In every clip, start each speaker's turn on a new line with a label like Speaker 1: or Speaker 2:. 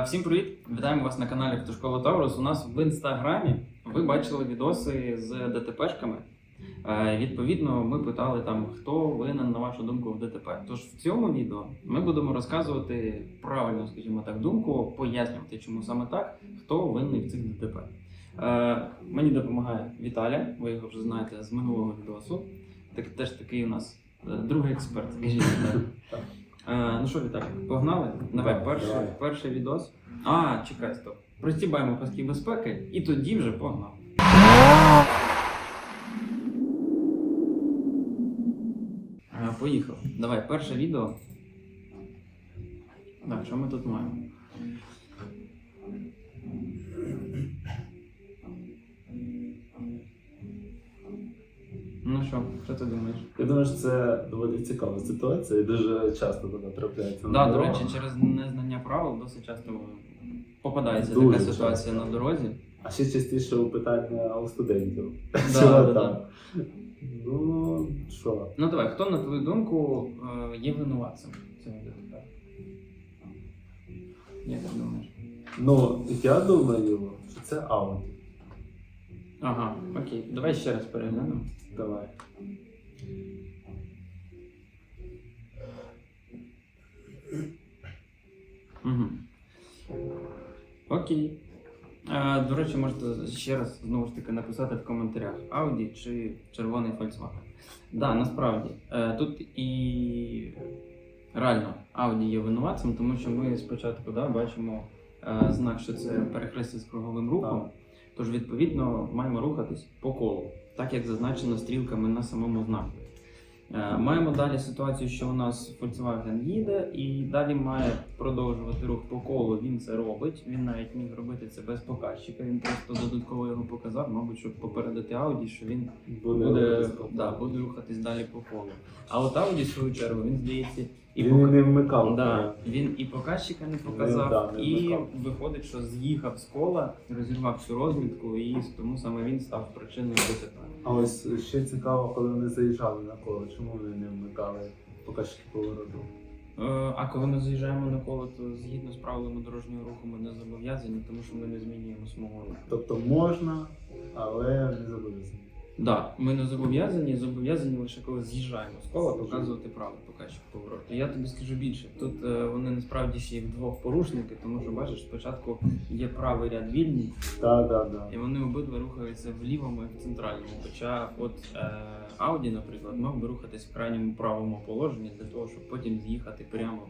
Speaker 1: Е, Всім привіт! Вітаємо вас на каналі Автошкола Таурус. У нас в інстаграмі ви бачили відоси з ДТПшками. Е, Відповідно, ми питали там, хто винен, на вашу думку, в ДТП. Тож в цьому відео ми будемо розказувати правильну, скажімо так, думку, пояснювати, чому саме так, хто винний в цих ДТП. Е, Мені допомагає Віталя, ви його вже знаєте з минулого відосу. Так, теж такий у нас другий експерт, скажімо так. Е, ну що, Віталій, погнали? Давай, перший,
Speaker 2: давай.
Speaker 1: перший відос. А, чекай, стоп. Пристібаємо паски безпеки і тоді вже погнали. Е, Поїхав. Давай, перше відео. Так, що ми тут маємо? Ну що, що ти думаєш?
Speaker 2: Я думаю, що це доволі цікава ситуація і дуже часто вона трапляється. на
Speaker 1: Да, до речі, через незнання правил досить часто попадається
Speaker 2: Дуже
Speaker 1: така ситуація
Speaker 2: часто.
Speaker 1: на дорозі.
Speaker 2: А ще частіше у питання у студентів.
Speaker 1: Да,
Speaker 2: Чого
Speaker 1: да.
Speaker 2: Ну, що?
Speaker 1: Ну давай, хто на твою думку е, є винуватцем цього ДТП? Як ти думаєш?
Speaker 2: Ну, я думаю, що це Audi.
Speaker 1: Ага, окей. Давай ще раз переглянемо.
Speaker 2: Давай.
Speaker 1: Угу. Окей. Е, до речі, можете ще раз знову ж таки написати в коментарях Audi чи червоний Volkswagen. Да, насправді. Е, тут і реально Audi є винуватцем, тому що ми спочатку да, бачимо е, знак, що це перехрестя з круговим рухом. Тож, відповідно, маємо рухатись по колу, так як зазначено стрілками на самому знаку. Е, Маємо далі ситуацію, що у нас Volkswagen їде і далі має продовжувати рух по колу. Він це робить. Він навіть міг робити це без показчика. Він просто додатково його показав, мабуть, щоб попередити Audi, що він
Speaker 2: Буде,
Speaker 1: буде,
Speaker 2: рухатись
Speaker 1: да, буде рухатись далі по колу. А от Audi, в свою чергу, він здається, і
Speaker 2: Він
Speaker 1: пока-
Speaker 2: не вмикав.
Speaker 1: Да, він і показчика не показав,
Speaker 2: да, не
Speaker 1: і виходить, що з'їхав з кола, розірвав всю розмітку, і тому саме він став причиною ДТП.
Speaker 2: А ось ще цікаво, коли вони заїжджали на коло, чому вони не вмикали показчики повороту?
Speaker 1: Е, А коли ми заїжджаємо на коло, то згідно з правилами дорожнього руху ми не зобов'язані, тому що ми не змінюємо смугу.
Speaker 2: Тобто можна, але не зобов'язані.
Speaker 1: Да, ми не зобов'язані, зобов'язані лише коли з'їжджаємо з кола, показувати правий показчик повороту. Я тобі скажу більше. Тут е, вони насправді ще й вдвох порушники, тому що бачиш, спочатку є правий ряд вільний,
Speaker 2: Так, так, так.
Speaker 1: і вони обидва рухаються в лівому і в центральному. Хоча от е, Audi, наприклад, мав би рухатись в крайньому правому положенні для того, щоб потім з'їхати прямо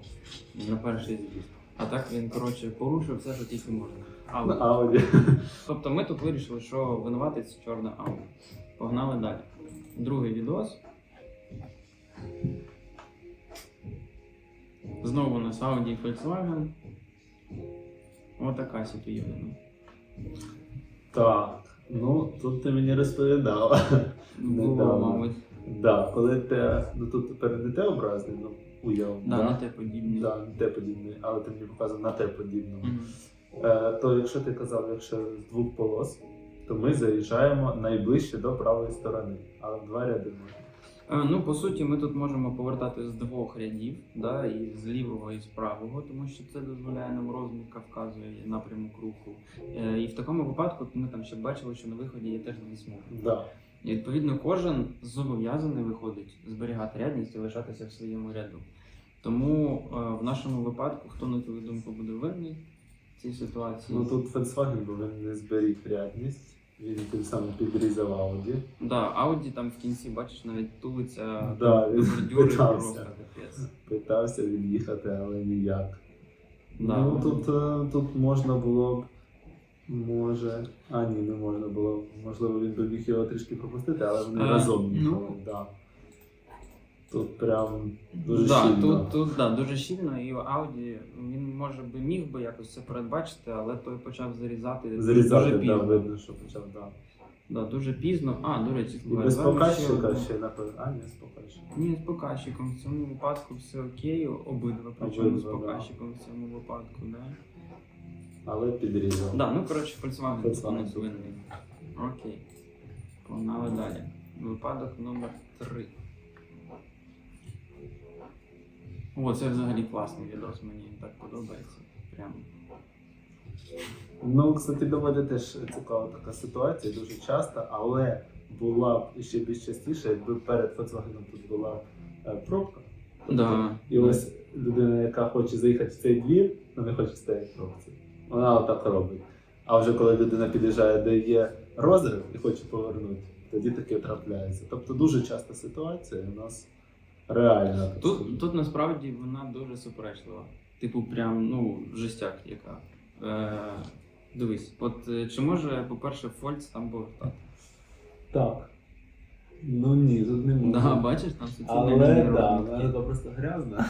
Speaker 1: на перший з'їзд. А так він коротше порушив все, що тільки можна.
Speaker 2: На
Speaker 1: Audi.
Speaker 2: Ауді.
Speaker 1: Тобто ми тут вирішили, що винуватець чорна Audi. Погнали далі. Другий відос. Знову у нас Audi і Volkswagen. Отака ситуація.
Speaker 2: Так, ну тут ти мені розповідала.
Speaker 1: Було, мабуть.
Speaker 2: Да, коли те, ну тут тепер не те образний, ну уяв.
Speaker 1: Да, на те подібне.
Speaker 2: Да, не те подібний, але ти мені показав на те подібному.
Speaker 1: Мгм.
Speaker 2: Е, то якщо ти казав, якщо з двох полос, то ми заїжджаємо найближче до правої сторони, але в два ряди можна.
Speaker 1: Е, Ну, по суті, ми тут можемо повертати з двох рядів, да, і з лівого, і з правого, тому що це дозволяє нам розмітка, вказує напрямок руху. Е, І в такому випадку ми там ще бачили, що на виході є теж дві смуги.
Speaker 2: Да.
Speaker 1: І відповідно кожен зобов'язаний виходить зберігати рядність і лишатися в своєму ряду. Тому е, в нашому випадку, хто на твою думку буде винний в цій ситуації?
Speaker 2: Ну тут Volkswagen, він не зберіг рядність, він тим самим підрізав Ауді.
Speaker 1: Да, Ауді там в кінці, бачиш, навіть тулиться
Speaker 2: Да,
Speaker 1: до
Speaker 2: він
Speaker 1: бордюри
Speaker 2: питався.
Speaker 1: просто капець.
Speaker 2: Питався від'їхати, але ніяк.
Speaker 1: Да.
Speaker 2: Ну тут, е, тут можна було б. Може. А ні, не можна було. Можливо, він би міг його трішки пропустити, але вони
Speaker 1: а,
Speaker 2: разом
Speaker 1: ну.
Speaker 2: Да. Тут прям дуже
Speaker 1: да,
Speaker 2: сильно.
Speaker 1: Тут, тут да, дуже щільно, і Audi він може би міг би якось це передбачити, але той почав зарізати
Speaker 2: Зарізати,
Speaker 1: дуже
Speaker 2: да, видно, що почав, да.
Speaker 1: Да, дуже пізно. А, до речі,
Speaker 2: І без показчика ще напевно. А, ні, з показчиком.
Speaker 1: Ні, з показчиком. В цьому випадку все окей, обидва, причому з
Speaker 2: Обидва, да.
Speaker 1: показчиком в цьому випадку, да.
Speaker 2: Але підрізав.
Speaker 1: Да, ну коротше, Volkswagen
Speaker 2: Volkswagen.
Speaker 1: у винний. Окей. Погнали далі. Випадок номер 3. О, це взагалі класний відос, мені так подобається. Прям
Speaker 2: Ну, кстати, доводить теж цікава така ситуація, дуже часто, але була б ще більш частіше, якби перед Volkswagen тут була е, пробка.
Speaker 1: Да.
Speaker 2: І ось людина, яка хоче заїхати в цей двір, ну не хоче стояти в пробці. Вона отак робить. А вже коли людина під'їжджає, де є розрив і хоче повернути, тоді таке трапляється. Тобто дуже часта ситуація у нас скажу.
Speaker 1: Тут, тут насправді вона дуже суперечлива. Типу, прям, ну, жестяк яка. Е, дивись, от е, чи може, по-перше, Фольц там повертати?
Speaker 2: Так. Ну ні, тут не можна.
Speaker 1: Да, бачиш, там суцільна
Speaker 2: Але да, вона така просто грязна.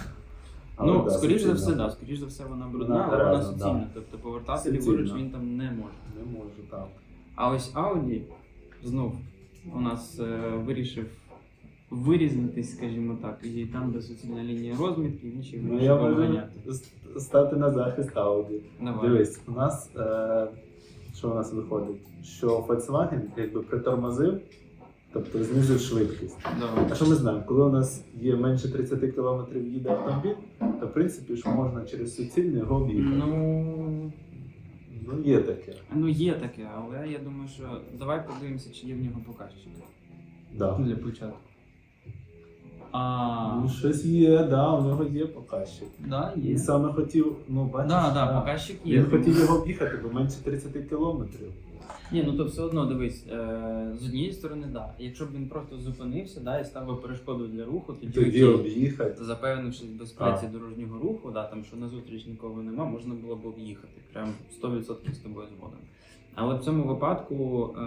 Speaker 1: Ну,
Speaker 2: да,
Speaker 1: скоріш за
Speaker 2: суцільна.
Speaker 1: все, да, скоріш за все, вона брудна,
Speaker 2: Вона
Speaker 1: але вона
Speaker 2: грязна, да.
Speaker 1: суцільна. Тобто повертати
Speaker 2: Суцільна.
Speaker 1: ліворуч він там не може.
Speaker 2: Не можу, так.
Speaker 1: А ось Audi знов у нас е, вирішив вирізнитись, скажімо так, і там, де суцільна лінія розмітки, ще й
Speaker 2: Ну, я можу
Speaker 1: обганяти.
Speaker 2: с- стати на захист Audi.
Speaker 1: Давай.
Speaker 2: Дивись, у нас е, що у нас виходить? Що Volkswagen якби притормозив, тобто знизив швидкість.
Speaker 1: Давай.
Speaker 2: А що ми знаємо? Коли у нас є менше 30 км їде автомобіль, то в принципі ж можна через суцільний його об'їхати.
Speaker 1: Ну,
Speaker 2: Ну є таке.
Speaker 1: ну є таке, але я думаю, що давай подивимося, чи є в нього показчики
Speaker 2: Да.
Speaker 1: для початку. А,
Speaker 2: Ну, щось є, да, у нього є показчик.
Speaker 1: да,
Speaker 2: Він саме хотів, ну бачиш,
Speaker 1: Да, да,
Speaker 2: да.
Speaker 1: показчик є.
Speaker 2: він хотів його об'їхати, бо менше 30 кілометрів.
Speaker 1: Ні, ну то все одно дивись, е, з однієї сторони, да. Якщо б він просто зупинився, да, і став би перешкодою для руху, тоді,
Speaker 2: Тоді
Speaker 1: окей.
Speaker 2: об'їхати.
Speaker 1: запевнившись в безпеці дорожнього руху, да, там що назустріч нікого нема, можна було б об'їхати. Прям 100% з тобою згоден. Але в цьому випадку е,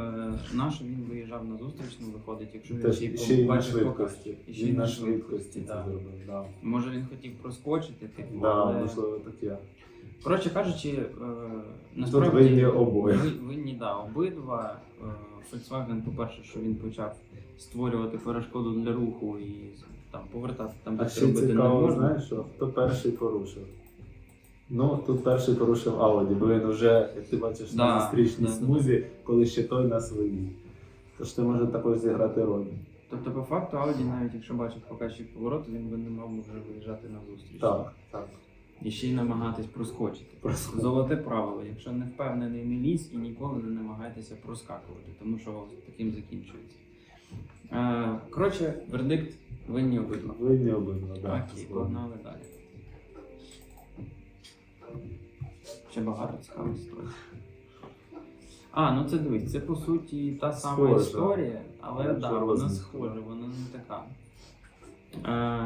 Speaker 1: наш він виїжджав на зустріч, ну виходить, якщо він
Speaker 2: Теж
Speaker 1: ще
Speaker 2: ще й на
Speaker 1: побачив
Speaker 2: швидкості.
Speaker 1: показчик. І ще й
Speaker 2: Він
Speaker 1: на швидкості.
Speaker 2: це зробив. Да.
Speaker 1: Може він хотів проскочити, типу,
Speaker 2: Да,
Speaker 1: але...
Speaker 2: можливо, таке.
Speaker 1: Коротше кажучи, е,
Speaker 2: Тут винні обоє.
Speaker 1: ви- винні, да, обидва. Е, Volkswagen, по-перше, що він почав створювати перешкоду для руху і там повертати там, де
Speaker 2: А
Speaker 1: це
Speaker 2: ще
Speaker 1: робити не
Speaker 2: цікаво,
Speaker 1: можна.
Speaker 2: знаєш, що хто перший порушив? Ну, тут перший порушив Audi, бо він вже, як ти бачиш,
Speaker 1: Да,
Speaker 2: на зустрічній
Speaker 1: да, да.
Speaker 2: смузі, коли ще той на своїй. Тож ти може також зіграти роль.
Speaker 1: Тобто, по факту, Audi, навіть якщо бачив показчик повороту, він би не мав вже виїжджати на зустріч.
Speaker 2: Так, так.
Speaker 1: І ще й намагатись проскочити.
Speaker 2: Проскочити.
Speaker 1: Золоте правило. Якщо не впевнений, не лізь і ніколи не намагайтеся проскакувати, тому що таким закінчується. Е, коротше, вердикт винні обидва.
Speaker 2: Винні обидва, так.
Speaker 1: Окей, погнали далі. Ще багато цікавих історій. А, ну це дивись, це по суті та сама
Speaker 2: Схожа.
Speaker 1: історія, але да, вона
Speaker 2: розмітка.
Speaker 1: схожа, вона не така.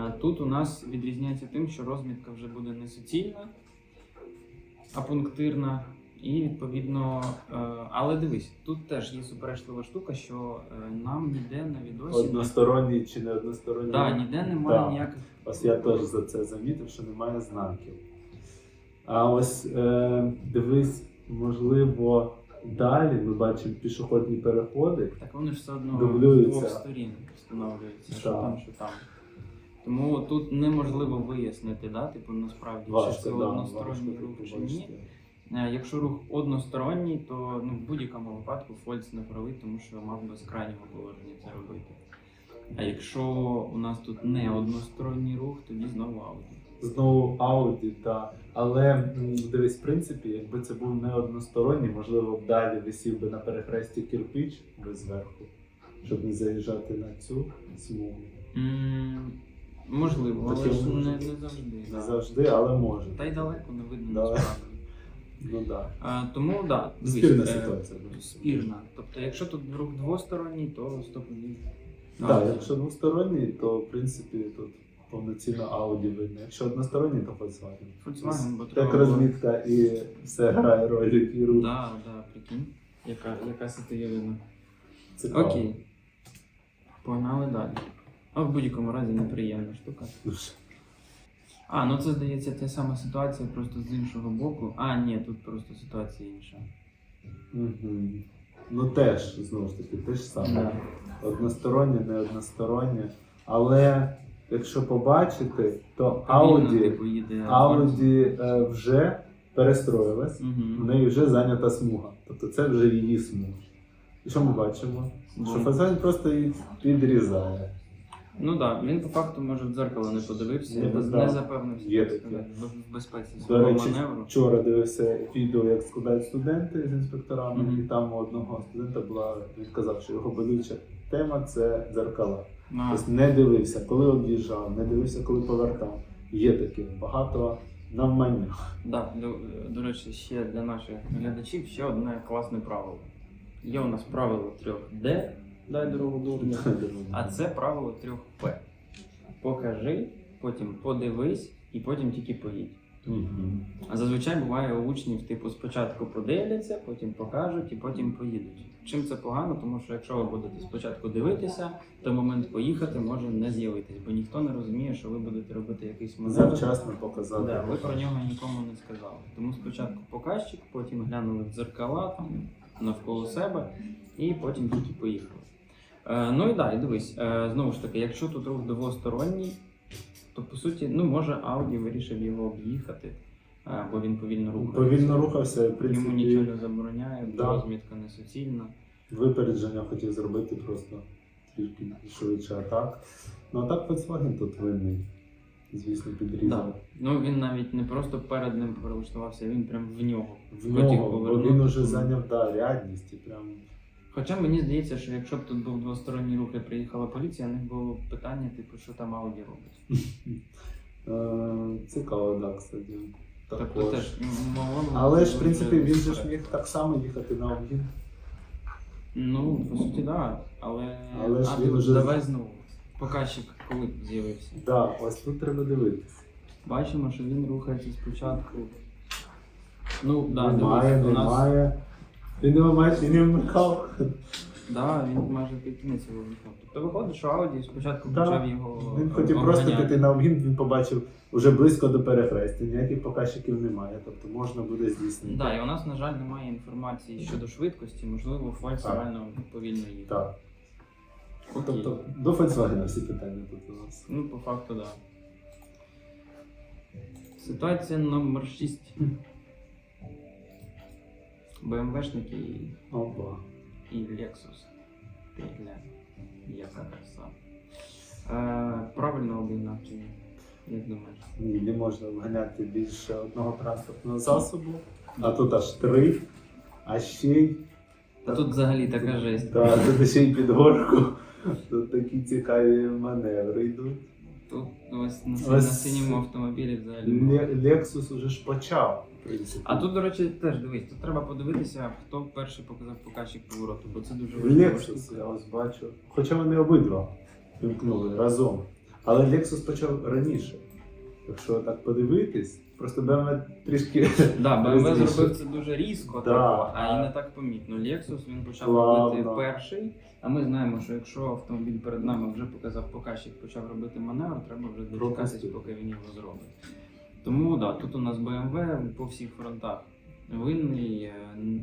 Speaker 1: Е, тут у нас відрізняється тим, що розмітка вже буде не суцільна, а пунктирна. І відповідно, е, але дивись, тут теж є суперечлива штука, що е, нам ніде на відосі
Speaker 2: Односторонній чи не односторонній?
Speaker 1: да, ніде немає
Speaker 2: Да.
Speaker 1: ніяких
Speaker 2: Ось я теж за це замітив, що немає знаків. А ось е, дивись, можливо, далі ми бачимо пішохідні переходи.
Speaker 1: Так вони ж все одно
Speaker 2: Дублюються.
Speaker 1: з двох сторін встановлюються, що
Speaker 2: Так.
Speaker 1: там, що там. Тому тут неможливо вияснити, да, типу, насправді, чи це
Speaker 2: да,
Speaker 1: односторонній рух чи ні. Е, Якщо рух односторонній, то ну, в будь-якому випадку Фольц не правий, тому що мав би з крайнього положення це робити. А якщо у нас тут не односторонній рух, тоді знову Audi.
Speaker 2: Знову Audi, так. Але дивись, в принципі, якби це був не односторонній, можливо, б далі висів би на перехресті кирпич би зверху, щоб не заїжджати на цю смугу.
Speaker 1: М, Можливо, але
Speaker 2: Таке
Speaker 1: ж не,
Speaker 2: може.
Speaker 1: не завжди.
Speaker 2: Не
Speaker 1: да.
Speaker 2: завжди, але може.
Speaker 1: Та й далеко не видно
Speaker 2: Да.
Speaker 1: насправді.
Speaker 2: Ну так.
Speaker 1: А, тому да, дивись,
Speaker 2: Спірна
Speaker 1: е,
Speaker 2: ситуація.
Speaker 1: Спірна. Тобто, якщо тут рух двосторонній, то стопові.
Speaker 2: Так, якщо двосторонній, то в принципі тут повноцінно Audi видно. Якщо односторонній, то Volkswagen.
Speaker 1: Volkswagen, бо
Speaker 2: Так
Speaker 1: треба було-
Speaker 2: розмітка і все грає роль, який рух.
Speaker 1: Да, да, прикинь. Яка, яка стає видно.
Speaker 2: Цікаво.
Speaker 1: Окей. Погнали далі. А в будь-якому разі неприємна штука.
Speaker 2: Дуже.
Speaker 1: А, ну це здається та сама ситуація, просто з іншого боку. А, ні, тут просто ситуація інша.
Speaker 2: Мгм. Ну теж, знову ж таки, те ж саме.
Speaker 1: Да.
Speaker 2: Одностороннє, не одностороннє. Але якщо побачити, то
Speaker 1: Повільно,
Speaker 2: Audi,
Speaker 1: типу,
Speaker 2: Audi е, вже перестроїлась, в неї вже зайнята смуга. Тобто це вже її смуга. І що ми бачимо? Що Volkswagen просто її підрізає.
Speaker 1: Ну так, да, він по факту може в дзеркало не подивився,
Speaker 2: Не
Speaker 1: не,
Speaker 2: подав.
Speaker 1: не запевнився
Speaker 2: Є
Speaker 1: так
Speaker 2: таке.
Speaker 1: в- безпеці
Speaker 2: До речі,
Speaker 1: маневру.
Speaker 2: вчора дивився відео, як складають студенти з інспекторами,
Speaker 1: Мгм.
Speaker 2: і там у одного студента була, він казав, що його болюча тема це дзеркала. Тобто не дивився, коли об'їжджав, не дивився, коли повертав. Є таке багато навмання.
Speaker 1: да, до, до речі, ще для наших глядачів ще одне класне правило. Є у нас правило трьох Д, дай дорогу дурню, а це правило трьох П. Покажи, потім подивись і потім тільки поїдь. А зазвичай буває у учнів, типу, спочатку подивляться, потім покажуть і потім поїдуть. Чим це погано? Тому що якщо ви будете спочатку дивитися, то момент поїхати може не з'явитись, бо ніхто не розуміє, що ви будете робити якийсь маневр.
Speaker 2: Завчасно показати.
Speaker 1: Да, ви про нього нікому не сказали. Тому спочатку показчик, потім глянули в дзеркала там навколо себе, і потім тільки поїхали. Е, ну і далі, дивись, е, знову ж таки, якщо тут рух двосторонній, то по суті, ну може Ауді вирішив його об'їхати, бо він повільно рухається.
Speaker 2: Повільно рухався, в
Speaker 1: Йому
Speaker 2: принципі,
Speaker 1: нічого не забороняє,
Speaker 2: Да.
Speaker 1: розмітка не суцільна.
Speaker 2: випередження хотів зробити просто трішки швидше, а так. Ну а так Volkswagen тут винний. Звісно,
Speaker 1: Да.
Speaker 2: підрізав.
Speaker 1: Ну він навіть не просто перед ним перелаштувався, він прям в нього.
Speaker 2: В нього, бо він уже зайняв да, рядність і прям.
Speaker 1: Хоча мені здається, що якщо б тут був двосторонній рух і приїхала поліція, у них було б питання, типу, що там Ауді робить.
Speaker 2: Е, цікаво, так, кстати.
Speaker 1: Тобто
Speaker 2: Також.
Speaker 1: теж могло
Speaker 2: Але ж, в принципі, він же ж міг так само їхати на обгін.
Speaker 1: Ну, по суті, так. Да. Але,
Speaker 2: Але ж
Speaker 1: а
Speaker 2: він
Speaker 1: тут
Speaker 2: уже-
Speaker 1: давай знову. Показчик коли з'явився.
Speaker 2: Да, ось тут треба дивитися.
Speaker 1: Бачимо, що він рухається спочатку. Ну, да,
Speaker 2: немає,
Speaker 1: дивись, у нас
Speaker 2: немає. Він не вимагає, він не вмикав.
Speaker 1: Да, він майже під кінець його вмикав. Тобто виходить, що Ауді спочатку
Speaker 2: Да.
Speaker 1: почав його.
Speaker 2: Він хотів
Speaker 1: обганяти.
Speaker 2: просто піти на обгін, він побачив вже близько до перехрестя, ніяких показчиків немає, тобто можна буде здійснити.
Speaker 1: Да, і у нас, на жаль, немає інформації щодо швидкості, можливо, Фольц
Speaker 2: Так.
Speaker 1: реально повільно їхав.
Speaker 2: Так.
Speaker 1: Окей.
Speaker 2: Тобто до Volkswagen всі питання тут у нас.
Speaker 1: Ну, по факту, так. Да. Ситуація номер 6. БМВшники і,
Speaker 2: Опа.
Speaker 1: І Lexus. Яка краса. Е, правильно обігнав чи ні? Як думаєш?
Speaker 2: Ні, не можна вганяти більше одного транспортного засобу, а тут аж три, а ще й.
Speaker 1: Та тут взагалі така жесть.
Speaker 2: Да, тут ще й під горку. Тут такі цікаві маневри йдуть.
Speaker 1: Тут ось на,
Speaker 2: Ось-
Speaker 1: на синьому автомобілі взагалі. було.
Speaker 2: Ле- Lexus уже ж почав. в принципі.
Speaker 1: А тут, до речі, теж дивись, тут треба подивитися, хто перший показав показчик повороту, бо це дуже важлива
Speaker 2: Lexus, я ось бачу. Хоча вони обидва вимкнули разом. Але Lexus почав раніше. Якщо так подивитись, просто BMW трішки
Speaker 1: Да, BMW зробив це дуже різко,
Speaker 2: Да.
Speaker 1: типу, а і не так помітно. Lexus він почав
Speaker 2: Плавно.
Speaker 1: робити перший, а ми знаємо, що якщо автомобіль перед нами вже показав показчик, почав робити маневр, треба вже дочекатись, поки він його зробить. Тому да, тут у нас BMW по всіх фронтах винний, е,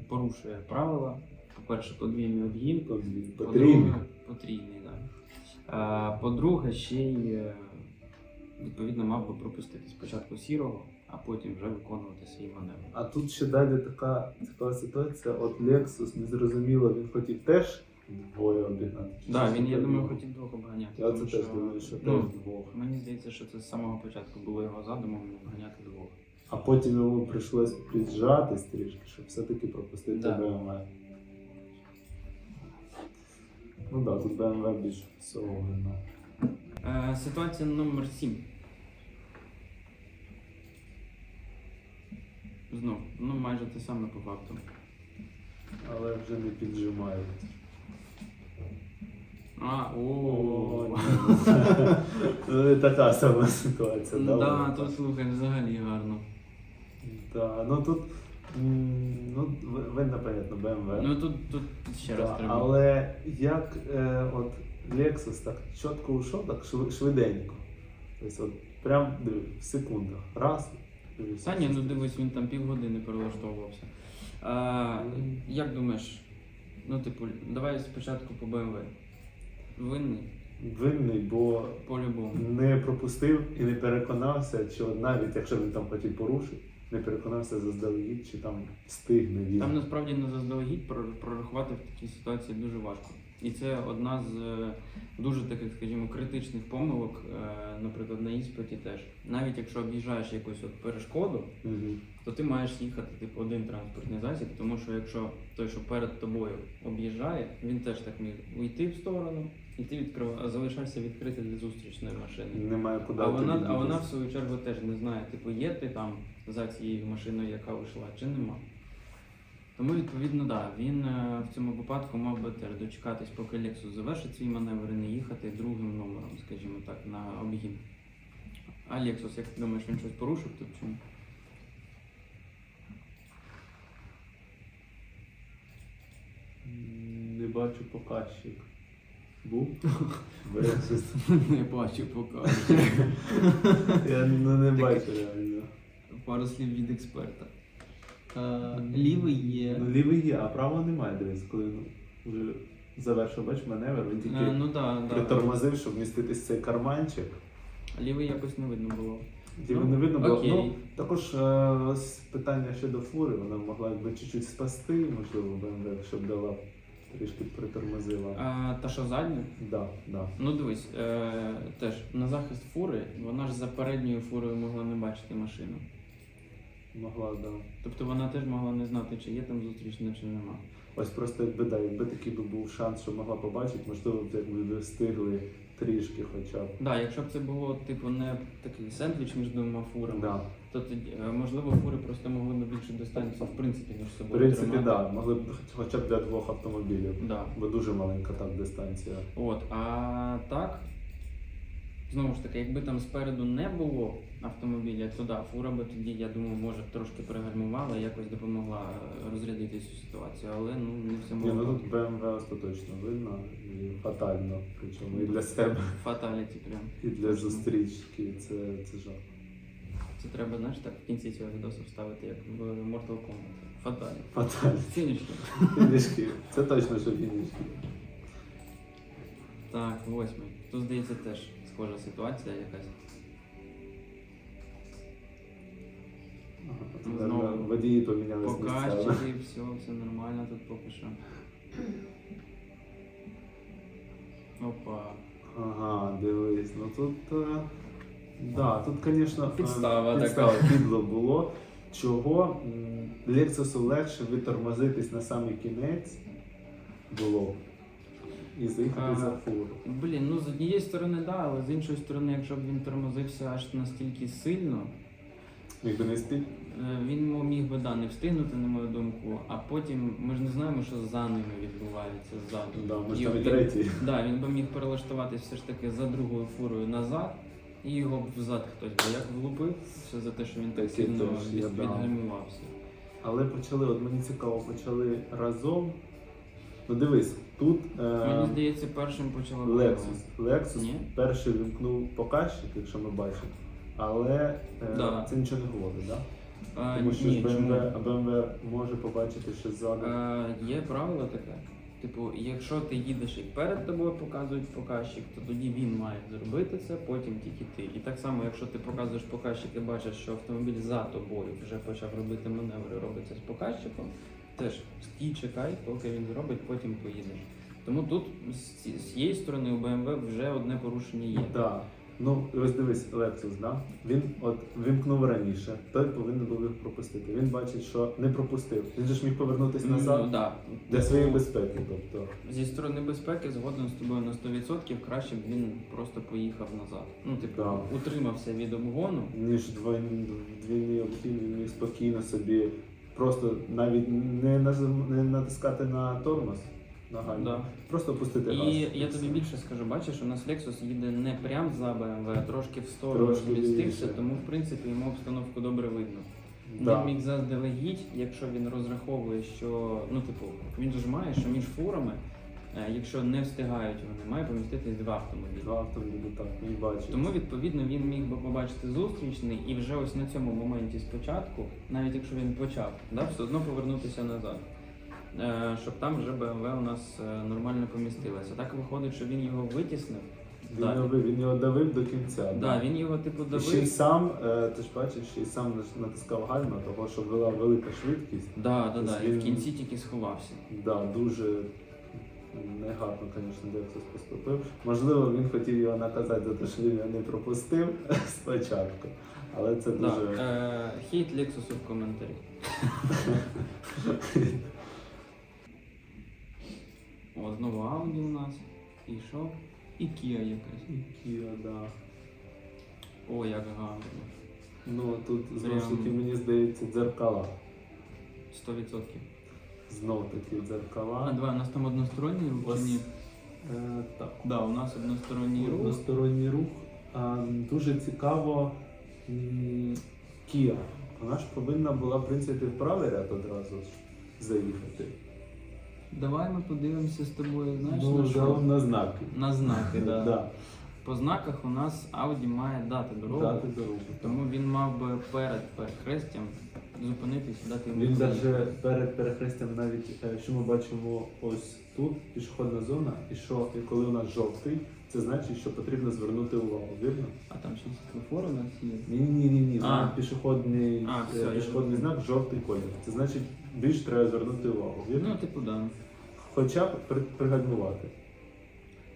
Speaker 1: порушує правила. По-перше, подвійний
Speaker 2: потрібно.
Speaker 1: По-друге, потрійний, так. По-друге, ще й е, відповідно мав би пропустити спочатку сірого, а потім вже виконувати свій маневр.
Speaker 2: А тут ще далі така цікава ситуація. От Lexus незрозуміло, він хотів теж двоє обігнати.
Speaker 1: Так, да, він, я думаю, хотів двох обганяти.
Speaker 2: Я це теж думаю, що
Speaker 1: ну,
Speaker 2: двох.
Speaker 1: Мені здається, що це з самого початку було його задумом обганяти двох.
Speaker 2: А потім йому прийшлось піджатись трішки, щоб все-таки пропустити
Speaker 1: Да.
Speaker 2: BMW. Ну так, да, тут BMW більш всього.
Speaker 1: Е, ситуація номер 7. Знов, ну майже те саме по факту.
Speaker 2: Але вже не піджимають.
Speaker 1: А,
Speaker 2: О, ні. Ну, така сама ситуація.
Speaker 1: Ну
Speaker 2: да, вона
Speaker 1: тут слухай, взагалі гарно.
Speaker 2: Да, ну тут, ну, ви- видно, понятно, BMW.
Speaker 1: Ну тут, тут ще раз треба.
Speaker 2: але як е, от Lexus так чітко ушов, так швиденько. Тобто от прям в секундах. Раз.
Speaker 1: Ні, ну дивись, він там півгодини перелаштовувався. А, як думаєш? Ну, типу, давай спочатку по BMW. Винний
Speaker 2: Винний, бо
Speaker 1: по-любому.
Speaker 2: не пропустив і не переконався, от навіть якщо він там потім порушив, не переконався заздалегідь, чи там встигне він.
Speaker 1: Там насправді не заздалегідь прорахувати в такій ситуації дуже важко. І це одна з е, дуже таких, скажімо, критичних помилок, е, наприклад, на іспиті теж. Навіть якщо об'їжджаєш якусь от перешкоду, то ти маєш їхати типу один транспортний засіб, тому що якщо той, що перед тобою об'їжджає, він теж так міг уйти в сторону, і ти відкрив... залишався відкритий для зустрічної машини.
Speaker 2: Немає куди.
Speaker 1: А вона, а вона в свою чергу теж не знає, типу, є ти там за цією машиною, яка вийшла, чи нема. Тому, відповідно, да, він е, в цьому випадку мав би теж дочекатись, поки Lexus завершить свій маневр і не їхати другим номером, скажімо так, на обгін. А Lexus, як ти думаєш, він щось порушив тут чому?
Speaker 2: Не бачу показчик. Був?
Speaker 1: Не бачу поки.
Speaker 2: Я ну, не бачу реально.
Speaker 1: Пару слів від експерта. Лівий є.
Speaker 2: Ну, лівий є, а правого немає, дивись, коли ну, вже завершив бач маневр, він тільки
Speaker 1: Е, Ну да, да.
Speaker 2: притормозив, щоб вміститись цей карманчик.
Speaker 1: Лівий якось не видно було.
Speaker 2: Його
Speaker 1: Ну,
Speaker 2: не видно було.
Speaker 1: окей.
Speaker 2: Ну, також е, питання щодо фури, вона могла якби чуть-чуть спасти, можливо, BMW, щоб дала трішки притормозила.
Speaker 1: А, та що задня?
Speaker 2: Да, да.
Speaker 1: Ну дивись, е, теж на захист фури, вона ж за передньою фурою могла не бачити машину.
Speaker 2: Могла, да.
Speaker 1: Тобто вона теж могла не знати, чи є там зустрічна, чи нема.
Speaker 2: Ось просто якби да, якби такий би був шанс, що могла побачити, можливо, б якби ви встигли трішки хоча б.
Speaker 1: Да, якщо б це було типу не такий сендвіч між двома фурами,
Speaker 2: Да.
Speaker 1: то тоді е, можливо фури просто могли б більше дистанцію в принципі між
Speaker 2: В
Speaker 1: собою.
Speaker 2: принципі,
Speaker 1: тримати.
Speaker 2: да, могли б хоча б для двох автомобілів,
Speaker 1: Да.
Speaker 2: бо дуже маленька так дистанція.
Speaker 1: От, а так, знову ж таки, якби там спереду не було автомобіля, то да, фура би тоді, я думаю, може трошки пригальмувала, якось допомогла е, розрядити цю ситуацію, але ну не в цьому
Speaker 2: Ні, ну тут BMW остаточно видно і фатально, причому і для себе,
Speaker 1: Фаталіті прям.
Speaker 2: і для зустрічки. Це, це жах.
Speaker 1: Це треба, знаєш, так в кінці цього відосу вставити, як в Mortal Kombat. Фаталі.
Speaker 2: Фатально.
Speaker 1: Фінішки.
Speaker 2: Фінішки. Це точно, що фінішки.
Speaker 1: Так, восьмий. Тут, здається, теж схожа ситуація якась.
Speaker 2: Ага,
Speaker 1: Ну, знову
Speaker 2: Водії помінялись місцями.
Speaker 1: Показчики, все, все нормально тут поки що. Опа.
Speaker 2: Ага, дивись, ну тут. е, Да, тут, звісно,
Speaker 1: Підстава
Speaker 2: підстава
Speaker 1: така.
Speaker 2: підло було. Чого Лексусу легше витормозитись на самий кінець було і заїхати
Speaker 1: Ага.
Speaker 2: за фуру.
Speaker 1: Блін, ну з однієї сторони, да, але з іншої сторони, якщо б він тормозився аж настільки сильно,
Speaker 2: Якби не стиль.
Speaker 1: е, він міг би да, не встигнути, на мою думку, а потім ми ж не знаємо, що за ними відбувається ззаду.
Speaker 2: Да, може там і третій.
Speaker 1: Да, він би міг перелаштуватись все ж таки за другою фурою назад, і його б взад хтось би як влупив, все за те, що він так сильно
Speaker 2: теж є,
Speaker 1: від-
Speaker 2: да.
Speaker 1: відгальмувався.
Speaker 2: Але почали, от мені цікаво, почали разом. Ну дивись, тут
Speaker 1: Мені
Speaker 2: е,
Speaker 1: здається, першим почала
Speaker 2: Lexus. Lexus
Speaker 1: Ні?
Speaker 2: перший вимкнув показчик, якщо ми бачимо. Але е,
Speaker 1: Да.
Speaker 2: це нічого не говорить, да?
Speaker 1: А,
Speaker 2: Тому що
Speaker 1: ні, чому?
Speaker 2: BMW, а BMW може побачити, що ззаду.
Speaker 1: Е, є правило таке. Типу, якщо ти їдеш і перед тобою показують показчик, то тоді він має зробити це, потім тільки ти. І так само, якщо ти показуєш показчик і бачиш, що автомобіль за тобою вже почав робити маневри, робиться з показчиком, теж стій, чекай, поки він зробить, потім поїдеш. Тому тут з ці- з цієї сторони у BMW вже одне порушення є.
Speaker 2: Да. Ну, ось дивись, Lexus, да? він от вимкнув раніше, той повинен був їх пропустити. Він бачить, що не пропустив. Він же ж міг повернутися
Speaker 1: Ну,
Speaker 2: назад
Speaker 1: да.
Speaker 2: для своєї безпеки. Тобто,
Speaker 1: Зі сторони безпеки згоден з тобою на 100%, краще б він просто поїхав назад. Ну, типу,
Speaker 2: Да.
Speaker 1: утримався від обгону.
Speaker 2: ніж двойний двійний обхід, він міг спокійно собі просто навіть не, нажим- не натискати на тормоз нагально,
Speaker 1: Да.
Speaker 2: просто опустити газ.
Speaker 1: І я тобі більше скажу, бачиш, у нас Lexus їде не прям за BMW, а трошки в сторону
Speaker 2: Трошки
Speaker 1: змістився, тому в принципі йому обстановку добре видно.
Speaker 2: Да.
Speaker 1: Він міг заздалегідь, якщо він розраховує, що ну типу, він ж має, що між фурами, е, якщо не встигають вони, має поміститись два автомобілі.
Speaker 2: Два автомобілі так, він бачить.
Speaker 1: Тому відповідно він міг би побачити зустрічний і вже ось на цьому моменті спочатку, навіть якщо він почав, да, все одно повернутися назад. Е, щоб там вже BMW у нас е, нормально помістилося. Так виходить, що він його витіснив.
Speaker 2: Він,
Speaker 1: Да.
Speaker 2: його, він його давив до кінця.
Speaker 1: Да, він його типу
Speaker 2: І ще й сам, е, ти ж бачиш, ще й сам натискав гальма, того що була велика швидкість.
Speaker 1: Да, да, да, і в кінці тільки сховався.
Speaker 2: Да, дуже Негарно, звісно, Лексус поступив. Можливо, він хотів його наказати за те, що він його не пропустив спочатку. Але це
Speaker 1: Да.
Speaker 2: дуже.
Speaker 1: Е, хейт Лексусу в коментарі. О, знову Audi у нас. І що? І Kia якась.
Speaker 2: Кіо, да.
Speaker 1: О, як гарно.
Speaker 2: Ну тут знову ж таки, мені здається, дзеркала.
Speaker 1: 100%.
Speaker 2: Знов таки
Speaker 1: А,
Speaker 2: дзеркала.
Speaker 1: давай, у нас там односторонній рух чи ні?
Speaker 2: Е, так.
Speaker 1: Да, у нас односторонній рух.
Speaker 2: Односторонній рух. А, дуже цікаво. Кія. Вона ж повинна була, в принципі, в правий ряд одразу заїхати.
Speaker 1: Давай ми подивимося з тобою, знаєш,
Speaker 2: ну,
Speaker 1: на що?
Speaker 2: на знаки.
Speaker 1: На знаки, да.
Speaker 2: Да.
Speaker 1: По знаках у нас Audi має дати дорогу,
Speaker 2: Дати дорогу.
Speaker 1: тому він мав би перед перехрестям зупинитись і дати йому
Speaker 2: Він навіть перед перехрестям навіть, е, що ми бачимо ось тут, пішохідна зона, і що і коли у нас жовтий, це значить, що потрібно звернути увагу, вірно?
Speaker 1: А там ще світлофор у нас є.
Speaker 2: Ні, ні, ні, ні.
Speaker 1: А.
Speaker 2: Пішохідний,
Speaker 1: А,
Speaker 2: е,
Speaker 1: все, я
Speaker 2: пішохідний знак жовтий колір. Це значить, більш треба звернути увагу, вірно?
Speaker 1: Ну, типу, да.
Speaker 2: Хоча б пригальмувати.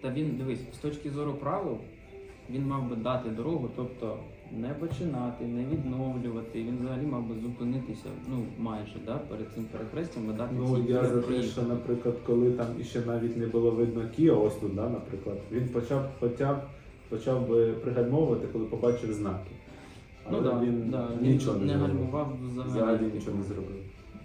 Speaker 1: Та він, дивись, з точки зору правил, він мав би дати дорогу, тобто не починати, не відновлювати. Він взагалі мав би зупинитися, ну майже да, перед цим перехрестям і дати
Speaker 2: Ну
Speaker 1: цій
Speaker 2: я за те, що, наприклад, коли там іще навіть не було видно Кіа, ось тут, да, наприклад, він почав хоча б почав би пригальмовувати, коли побачив знаки.
Speaker 1: Ну да,
Speaker 2: він
Speaker 1: да,
Speaker 2: нічого не,
Speaker 1: не
Speaker 2: зробив.
Speaker 1: гальмував взагалі.
Speaker 2: Взагалі нічого не зробив.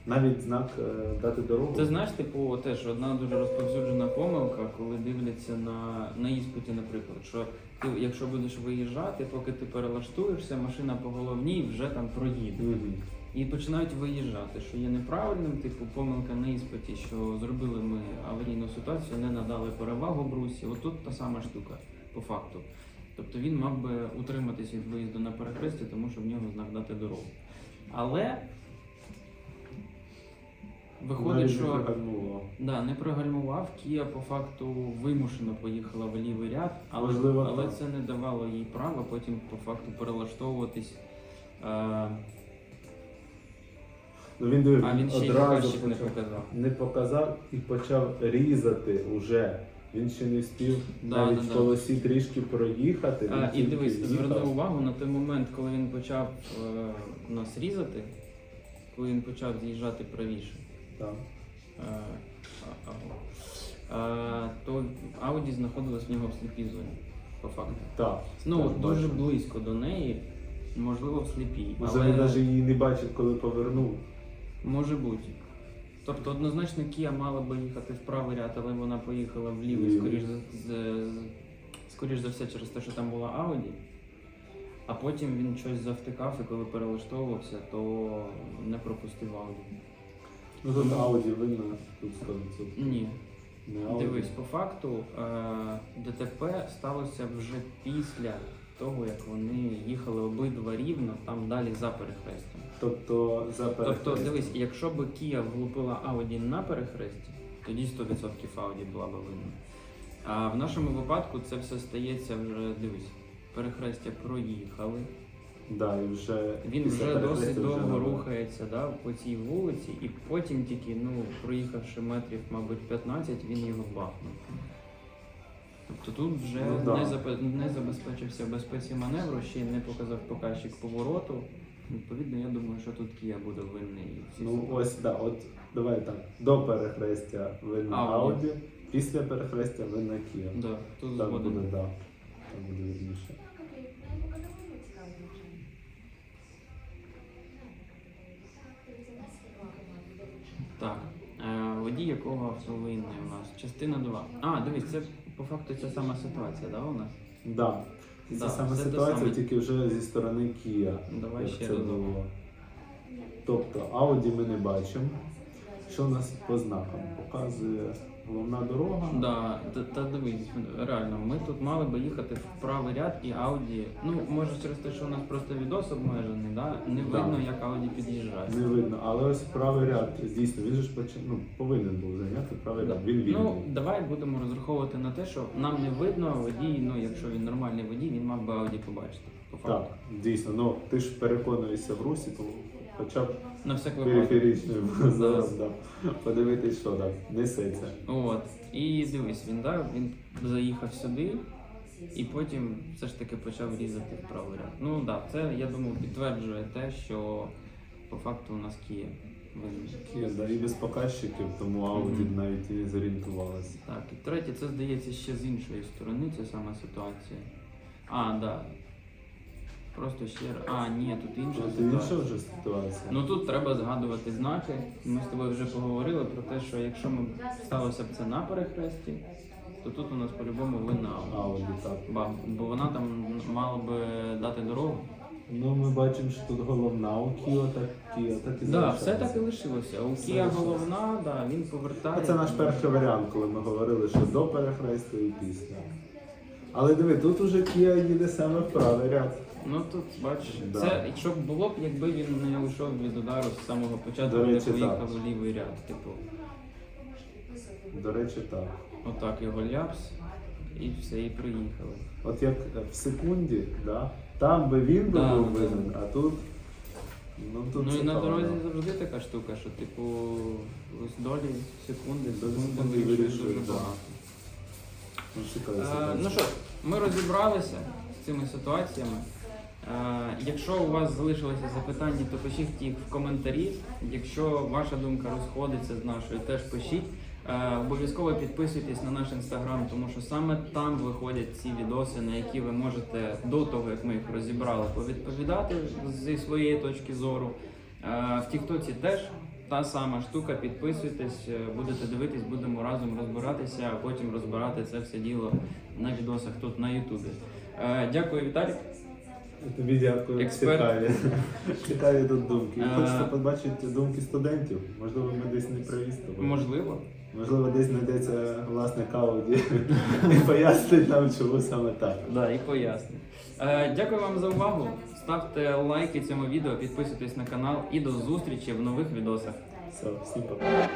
Speaker 2: Навіть знак е, дати дорогу.
Speaker 1: Це знаєш, типу, теж одна дуже розповсюджена помилка, коли дивляться на, на іспиті, наприклад, що ти, якщо будеш виїжджати, поки ти перелаштуєшся, машина по головній вже там проїде.
Speaker 2: Мгм.
Speaker 1: І починають виїжджати, що є неправильним, типу помилка на іспиті, що зробили ми аварійну ситуацію, не надали перевагу брусі. От тут та сама штука, по факту. Тобто він мав би утриматись від виїзду на перехресті, тому що в нього знак дати дорогу. Але виходить,
Speaker 2: Навіть не
Speaker 1: що
Speaker 2: пригальмував.
Speaker 1: да, не прогальмував, Кія по факту вимушено поїхала в лівий ряд, але,
Speaker 2: Можливо,
Speaker 1: але
Speaker 2: так.
Speaker 1: це не давало їй права потім по факту перелаштовуватись. Е,
Speaker 2: Ну він дивив,
Speaker 1: а він ще й
Speaker 2: одразу
Speaker 1: показчик не
Speaker 2: почав-
Speaker 1: показав.
Speaker 2: не показав і почав різати уже. Він ще не встиг
Speaker 1: Да,
Speaker 2: навіть
Speaker 1: да,
Speaker 2: в
Speaker 1: да.
Speaker 2: трішки проїхати.
Speaker 1: А,
Speaker 2: він
Speaker 1: і
Speaker 2: тільки
Speaker 1: дивись,
Speaker 2: їхав.
Speaker 1: зверни увагу на той момент, коли він почав е, нас різати, коли він почав з'їжджати правіше,
Speaker 2: Так.
Speaker 1: е, а, а, е, то Ауді знаходилась в нього в сліпій зоні, по факту.
Speaker 2: Так.
Speaker 1: Ну,
Speaker 2: теж
Speaker 1: дуже
Speaker 2: бачу.
Speaker 1: близько до неї, можливо, в сліпій.
Speaker 2: Може
Speaker 1: але
Speaker 2: він навіть її не бачив, коли повернув.
Speaker 1: може бути. Тобто однозначно Кія мала би їхати в правий ряд, але вона поїхала в лівий, скоріш за, за, скоріш за все, через те, що там була Ауді. А потім він щось завтикав, і коли перелаштовувався, то не пропустив Ауді.
Speaker 2: Ну тут. Ауді видно, тут 100%.
Speaker 1: Ні.
Speaker 2: Не Ауді.
Speaker 1: Дивись, по факту е, ДТП сталося вже після того, як вони їхали обидва рівно, там далі за перехрестям.
Speaker 2: Тобто за
Speaker 1: Тобто, дивись, якщо б Kia влупила Audi на перехресті, тоді 100% Audi була б винна. А в нашому випадку це все стається вже, дивись, перехрестя проїхали.
Speaker 2: Да, і вже
Speaker 1: Він
Speaker 2: після
Speaker 1: вже
Speaker 2: перехрестя
Speaker 1: досить довго
Speaker 2: набагато.
Speaker 1: рухається да, по цій вулиці, і потім тільки, ну, проїхавши метрів, мабуть, 15, він його бахнув. Тобто тут вже
Speaker 2: Ну, да.
Speaker 1: не, запе- не забезпечився безпеці маневру, ще й не показав показчик повороту. Відповідно, я думаю, що тут Кія буде винний. в
Speaker 2: Ну ось да, от давай так. До перехрестя видно
Speaker 1: Ауді.
Speaker 2: Ауді, після перехрестя видно Кія.
Speaker 1: Да, тут
Speaker 2: Так
Speaker 1: згоден.
Speaker 2: буде, да. Так буде вірніше.
Speaker 1: Так. Е, водій якого винний у нас? Частина 2. А, дивись, це по факту ця сама ситуація, да, у нас?
Speaker 2: Да. Це
Speaker 1: Да,
Speaker 2: це саме ситуація,
Speaker 1: саме.
Speaker 2: тільки вже зі сторони Кія.
Speaker 1: Давай
Speaker 2: як
Speaker 1: ще
Speaker 2: це було. Тобто Ауді ми не бачимо. Що у нас по знакам? Показує головна дорога.
Speaker 1: Да, та, та дивись, реально, ми тут мали би їхати в правий ряд і Ауді. Ну, може через те, що у нас просто відос обмежений, да? не
Speaker 2: Да.
Speaker 1: видно, як Ауді під'їжджає.
Speaker 2: Не видно, але ось правий ряд, дійсно, він же ж поч... ну, повинен був зайняти правий ряд. Він вільний.
Speaker 1: Ну, давай будемо розраховувати на те, що нам не видно, а водій, ну якщо він нормальний водій, він мав би Ауді побачити. По факту.
Speaker 2: Так, дійсно, ну ти ж переконуєшся в русі, то Хоча б
Speaker 1: На всяк випадок.
Speaker 2: да. подивитись, що там несеться.
Speaker 1: От. І дивись, він да, він заїхав сюди і потім все ж таки почав різати в правий ряд. Ну так, да, це я думаю підтверджує те, що по факту у нас Київ винен.
Speaker 2: Є, да, і без показчиків, тому Ауді
Speaker 1: Мгм.
Speaker 2: навіть і зорієнтувалася.
Speaker 1: Так, і третє, це здається ще з іншої сторони, ця сама ситуація. А, так. Да. Просто ще. р- А, ні, тут інша
Speaker 2: Це інша
Speaker 1: ситуація.
Speaker 2: вже ситуація.
Speaker 1: Ну тут треба згадувати знаки. Ми з тобою вже поговорили про те, що якщо ми сталося б це на перехресті, то тут у нас по-любому винна Ауді.
Speaker 2: Так.
Speaker 1: Ба- Бо вона там мала би дати дорогу.
Speaker 2: Ну, ми бачимо, що тут головна у Кіо, так Кіо, так і
Speaker 1: Да, все так і лишилося. У
Speaker 2: Все
Speaker 1: Кія
Speaker 2: лишилося.
Speaker 1: головна, да, він повертає.
Speaker 2: А Це наш перший варіант, коли ми говорили, що до перехрестя і після. Але диви, тут уже Кія їде саме в правий ряд.
Speaker 1: Ну тут бачиш,
Speaker 2: Да.
Speaker 1: це що б було б, якби він не уйшов від удару з самого початку,
Speaker 2: До речі,
Speaker 1: поїхав
Speaker 2: так.
Speaker 1: лівий ряд. Типу,
Speaker 2: До речі, так.
Speaker 1: отак його ляпс і все, і приїхали.
Speaker 2: От як в секунді, да, там би він би
Speaker 1: Да,
Speaker 2: був
Speaker 1: да.
Speaker 2: винен, а тут. Ну тут
Speaker 1: Ну і на
Speaker 2: цікаво,
Speaker 1: дорозі
Speaker 2: да.
Speaker 1: завжди така штука, що типу ось долі секунди, секунди вирішують, дуже
Speaker 2: да.
Speaker 1: багато.
Speaker 2: Ну,
Speaker 1: Е. Ну що, ми розібралися з цими ситуаціями. Е, Якщо у вас залишилися запитання, то пишіть їх в коментарі. Якщо ваша думка розходиться з нашою, теж пишіть. Е, Обов'язково підписуйтесь на наш інстаграм, тому що саме там виходять ці відоси, на які ви можете до того, як ми їх розібрали, повідповідати зі своєї точки зору. Е, В Тіктоці теж та сама штука. Підписуйтесь, будете дивитись, будемо разом розбиратися, а потім розбирати це все діло на відосах тут на Ютубі. Дякую, Віталік.
Speaker 2: Тобі дякую.
Speaker 1: Експерт.
Speaker 2: Цікаві. Цікаві тут думки.
Speaker 1: Е.
Speaker 2: Хочете побачити думки студентів? Можливо, ми десь не праві з тобою.
Speaker 1: Можливо.
Speaker 2: Можливо, десь знайдеться власник Ауді і пояснить нам, чому саме так.
Speaker 1: Да, і поясню. Е, Дякую вам за увагу. Ставте лайки цьому відео, підписуйтесь на канал і до зустрічі в нових відосах.
Speaker 2: Все, всім пока.